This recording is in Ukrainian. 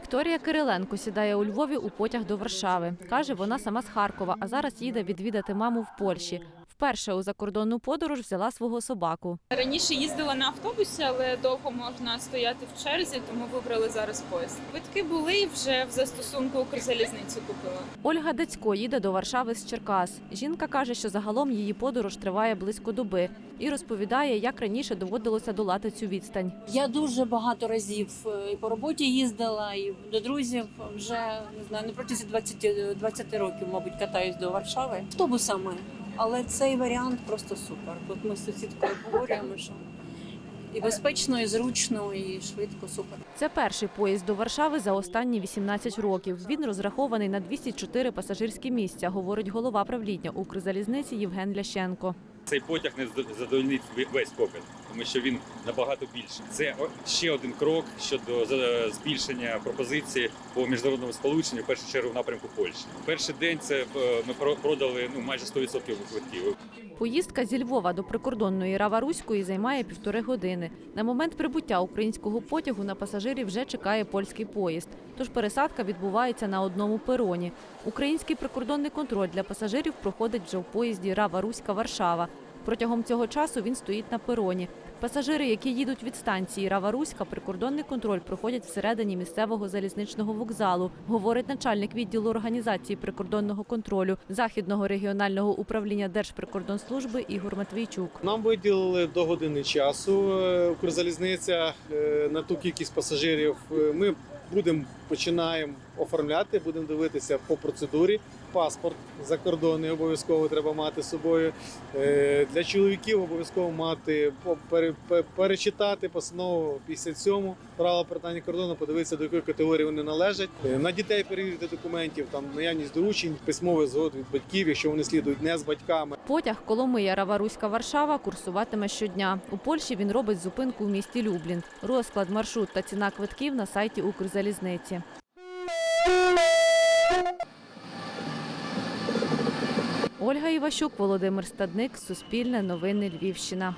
Вікторія Кириленко сідає у Львові у потяг до Варшави. Каже, вона сама з Харкова, а зараз їде відвідати маму в Польщі. Вперше у закордонну подорож взяла свого собаку. Раніше їздила на автобусі, але довго можна стояти в черзі, тому вибрали зараз поїзд. Квитки були і вже в застосунку Укрзалізницю купила. Ольга Дацько їде до Варшави з Черкас. Жінка каже, що загалом її подорож триває близько доби і розповідає, як раніше доводилося долати цю відстань. Я дуже багато разів е, і по роботі їздила, і до друзів вже не знаю, на протязі 20, 20 років, мабуть, катаюсь до Варшави автобусами. Але цей варіант просто супер. От ми з сусідкою говоримо, що і безпечно, і зручно, і швидко, супер. Це перший поїзд до Варшави за останні 18 років. Він розрахований на 204 пасажирські місця, говорить голова правління Укрзалізниці Євген Лященко. Цей потяг не задовольнить весь попит, тому що він набагато більший. Це ще один крок щодо збільшення пропозиції по міжнародному сполученню, в першу чергу в напрямку Польщі. Перший день це е, ми продали ну майже 100% квитків. Поїздка зі Львова до прикордонної Рава-Руської займає півтори години. На момент прибуття українського потягу на пасажирів вже чекає польський поїзд. Тож пересадка відбувається на одному пероні. Український прикордонний контроль для пасажирів проходить вже в поїзді Рава-Руська Варшава. Протягом цього часу він стоїть на пероні. Пасажири, які їдуть від станції Рава-Руська, прикордонний контроль проходять всередині місцевого залізничного вокзалу, говорить начальник відділу організації прикордонного контролю Західного регіонального управління Держприкордонслужби Ігор Матвійчук. Нам виділили до години часу. е, Укрзалізниця е, на ту кількість пасажирів. Е, Ми будемо починаємо оформляти, будемо дивитися по процедурі. Паспорт закордонний обов'язково треба мати з собою. Е, Для чоловіків обов'язково мати перечитати постанову 57 правила перетинання кордону, подивитися до якої категорії вони належать. Е, На дітей перевірити документів, там наявність доручень, письмовий згод від батьків, якщо вони слідують не з батьками. Потяг Коломия Рава-Руська Варшава курсуватиме щодня. У Польщі він робить зупинку в місті Люблін. Розклад, маршрут та ціна квитків на сайті Укрзалізниці. Ольга Іващук, Володимир Стадник, Суспільне новини Львівщина.